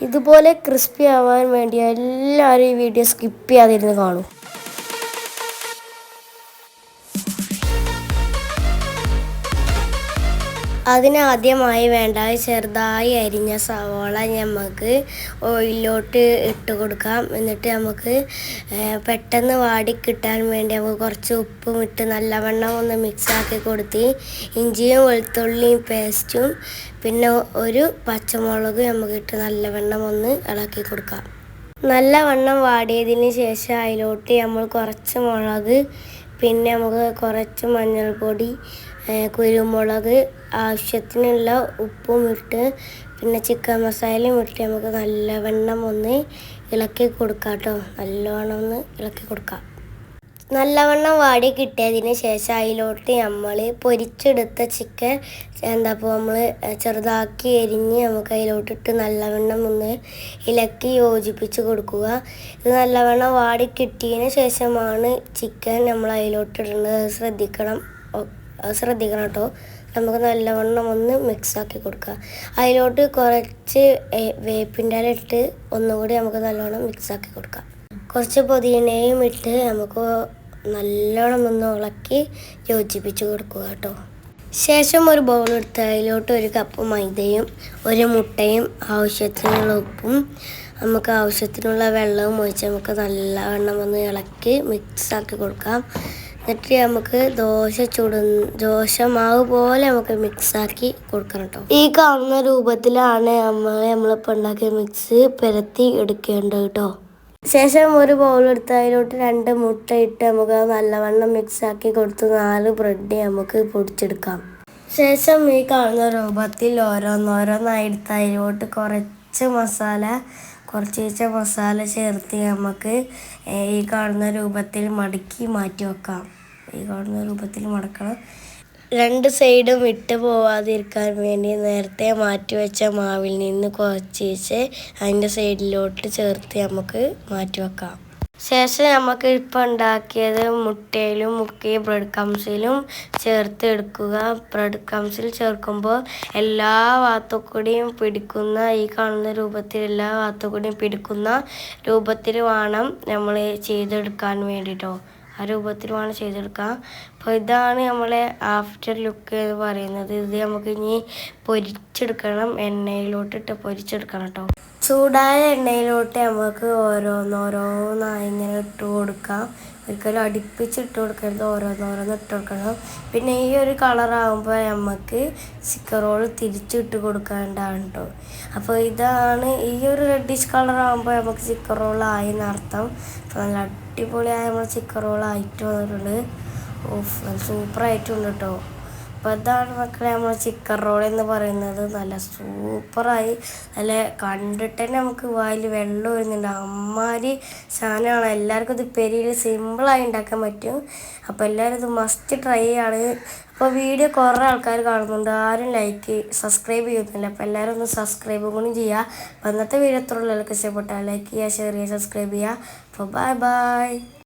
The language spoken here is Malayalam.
ഇതുപോലെ ക്രിസ്പി ആവാൻ വേണ്ടി എല്ലാവരും ഈ വീഡിയോ സ്കിപ്പ് ചെയ്യാതിരുന്ന് കാണും. അതിനാദ്യമായി വേണ്ട ചെറുതായി അരിഞ്ഞ സവോള നമുക്ക് ഓയിലോട്ട് ഇട്ട് കൊടുക്കാം. എന്നിട്ട് നമുക്ക് പെട്ടെന്ന് വാടി കിട്ടാൻ വേണ്ടി നമുക്ക് കുറച്ച് ഉപ്പും ഇട്ട് നല്ലവണ്ണം ഒന്ന് മിക്സാക്കി കൊടുത്ത് ഇഞ്ചിയും വെളുത്തുള്ളിയും പേസ്റ്റും പിന്നെ ഒരു പച്ചമുളക് നമുക്ക് ഇട്ട് നല്ലവണ്ണം ഒന്ന് ഇളക്കി കൊടുക്കാം. നല്ലവണ്ണം വാടിയതിന് ശേഷം അതിലോട്ട് നമ്മൾ കുറച്ച് മുളക് പിന്നെ നമുക്ക് കുറച്ച് മഞ്ഞൾപ്പൊടി കുരുമുളക് ആവശ്യത്തിനുള്ള ഉപ്പും ഇട്ട് പിന്നെ ചിക്കൻ മസാലയും ഇട്ട് നമുക്ക് നല്ലവണ്ണം ഒന്ന് ഇളക്കി കൊടുക്കാം കേട്ടോ നല്ലവണ്ണം ഒന്ന് ഇളക്കി കൊടുക്കാം. നല്ലവണ്ണം വാടി കിട്ടിയതിന് ശേഷം അതിലോട്ട് നമ്മൾ പൊരിച്ചെടുത്ത ചിക്കൻ എന്താ ഇപ്പോൾ നമ്മൾ ചെറുതാക്കി എരിഞ്ഞ് നമുക്ക് അതിലോട്ടിട്ട് നല്ലവണ്ണം ഒന്ന് ഇലക്കി യോജിപ്പിച്ച് കൊടുക്കുക. ഇത് നല്ലവണ്ണം വാടി കിട്ടിയതിന് ശേഷമാണ് ചിക്കൻ നമ്മൾ അതിലോട്ട് ഇടുന്നത് അത് ശ്രദ്ധിക്കണം. അത് ശ്രദ്ധിക്കണം കേട്ടോ. നമുക്ക് നല്ലവണ്ണം ഒന്ന് മിക്സ് ആക്കി കൊടുക്കുക. അതിലോട്ട് കുറച്ച് വേപ്പിന്റെ ഇല ഇട്ട് ഒന്നുകൂടി നമുക്ക് നല്ലവണ്ണം മിക്സ് ആക്കി കൊടുക്കാം. കുറച്ച് പുതിനയും ഇട്ട് നമുക്ക് നല്ലോണം ഒന്ന് ഇളക്കി യോജിപ്പിച്ച് കൊടുക്കുക കേട്ടോ. ശേഷം ഒരു ബൗൾ എടുത്ത് അതിലോട്ട് ഒരു കപ്പ് മൈദയും ഒരു മുട്ടയും ആവശ്യത്തിനുള്ള ഉപ്പും നമുക്ക് ആവശ്യത്തിനുള്ള വെള്ളവും ഒഴിച്ച് നമുക്ക് നല്ലവണ്ണം ഒന്ന് ഇളക്കി മിക്സ് ആക്കി കൊടുക്കാം. എന്നിട്ട് നമുക്ക് ദോശ ചുട ദോശ മാവ് പോലെ നമുക്ക് മിക്സാക്കി കൊടുക്കണം കേട്ടോ. ഈ കാണുന്ന രൂപത്തിലാണ് നമ്മൾ നമ്മളിപ്പോൾ ഉണ്ടാക്കിയ മിക്സ് പരത്തി എടുക്കേണ്ടത് കേട്ടോ. ശേഷം ഒരു ബൗൾ എടുത്ത് അതിലോട്ട് രണ്ട് മുട്ട ഇട്ട് നമുക്ക് നല്ലവണ്ണം മിക്സ് ആക്കി കൊടുത്ത് നാല് ബ്രെഡ് നമുക്ക് പൊടിച്ചെടുക്കാം. ശേഷം ഈ കാണുന്ന രൂപത്തിൽ ഓരോന്നോരോന്നായി എടുത്ത് അതിലോട്ട് കുറച്ച് മസാല കുറച്ച് വെച്ച മസാല ചേർത്ത് നമുക്ക് ഈ കാണുന്ന രൂപത്തിൽ മടക്കി മാറ്റി വെക്കാം. ഈ കാണുന്ന രൂപത്തിൽ മടക്കണം. രണ്ട് സൈഡും ഇട്ട് പോവാതിരിക്കാൻ വേണ്ടി നേരത്തെ മാറ്റി വെച്ച മാവിൽ നിന്ന് കുറച്ച് വെച്ച് അതിന്റെ സൈഡിലോട്ട് ചേർത്ത് നമുക്ക് മാറ്റി വെക്കാം. ശേഷം നമുക്ക് ഇപ്പം ഉണ്ടാക്കിയത് മുട്ടയിലും മുക്കി ബ്രെഡ് കംസിലും ചേർത്ത് എടുക്കുക. ബ്രെഡ് കംസിൽ ചേർക്കുമ്പോൾ എല്ലാ ഭാഗത്തുകൂടിയും പിടിക്കുന്ന ഈ കാണുന്ന രൂപത്തിൽ എല്ലാ ഭാഗത്തുകൂടിയും പിടിക്കുന്ന രൂപത്തിൽ വേണം നമ്മൾ ചെയ്തെടുക്കാൻ വേണ്ടിയിട്ടോ ആ രൂപത്തിൽ വേണം ചെയ്തെടുക്കാം. അപ്പോൾ ഇതാണ് നമ്മളെ ആഫ്റ്റർ ലുക്ക് എന്ന് പറയുന്നത്. ഇത് നമുക്ക് ഇനി പൊരിച്ചെടുക്കണം. എണ്ണയിലോട്ടിട്ട് പൊരിച്ചെടുക്കണം കേട്ടോ ചൂടായ എണ്ണയിലോട്ട് നമുക്ക് ഓരോന്നോരോന്നായി ഇങ്ങനെ ഇട്ട് കൊടുക്കാം. ഒരിക്കലും അടുപ്പിച്ചിട്ട് കൊടുക്കരുത് ഓരോന്നോരോന്ന് ഇട്ട് കൊടുക്കണം. പിന്നെ ഈ ഒരു കളറാകുമ്പോൾ നമുക്ക് ചിക്കൻ റോൾ തിരിച്ചിട്ട് കൊടുക്കേണ്ടതാണ് കേട്ടോ അപ്പോൾ ഇതാണ് ഈ ഒരു റെഡിഷ് കളറാകുമ്പോൾ നമുക്ക് ചിക്കൻ റോൾ ആയി എന്നർത്ഥം നല്ല അടിപൊളിയായ നമ്മൾ ചിക്കൻ റോൾ ആയിട്ട് വന്നിട്ടുണ്ട്. ഓഫ് നല്ല സൂപ്പറായിട്ടുണ്ട് കേട്ടോ അപ്പോൾ മക്കളെ നമ്മൾ ചിക്കൻ റോൾ എന്ന് പറയുന്നത്. നല്ല സൂപ്പറായി നല്ല കണ്ടിട്ട് തന്നെ നമുക്ക് വായിൽ വെള്ളം വരുന്നുണ്ട് അമ്മാതിരി സാധനമാണ്. എല്ലാവർക്കും ഇത് പെരിയിൽ സിമ്പിളായി ഉണ്ടാക്കാൻ പറ്റും. അപ്പോൾ എല്ലാവരും ഇത് മസ്റ്റ് ട്രൈ ആണ്. അപ്പോൾ വീഡിയോ കുറേ ആൾക്കാർ കാണുന്നുണ്ട്. ആരും ലൈക്ക് സബ്സ്ക്രൈബ് ചെയ്യുന്നില്ല അപ്പോൾ എല്ലാവരും ഒന്ന് സബ്സ്ക്രൈബ് കൂടി ചെയ്യുക അപ്പോൾ അന്നത്തെ വീഡിയോ എത്ര ഉള്ളവർക്ക് ഇഷ്ടപ്പെട്ടാൽ ലൈക്ക് ചെയ്യുക ഷെയർ ചെയ്യുക സബ്സ്ക്രൈബ് ചെയ്യുക. അപ്പോൾ ബൈ ബൈ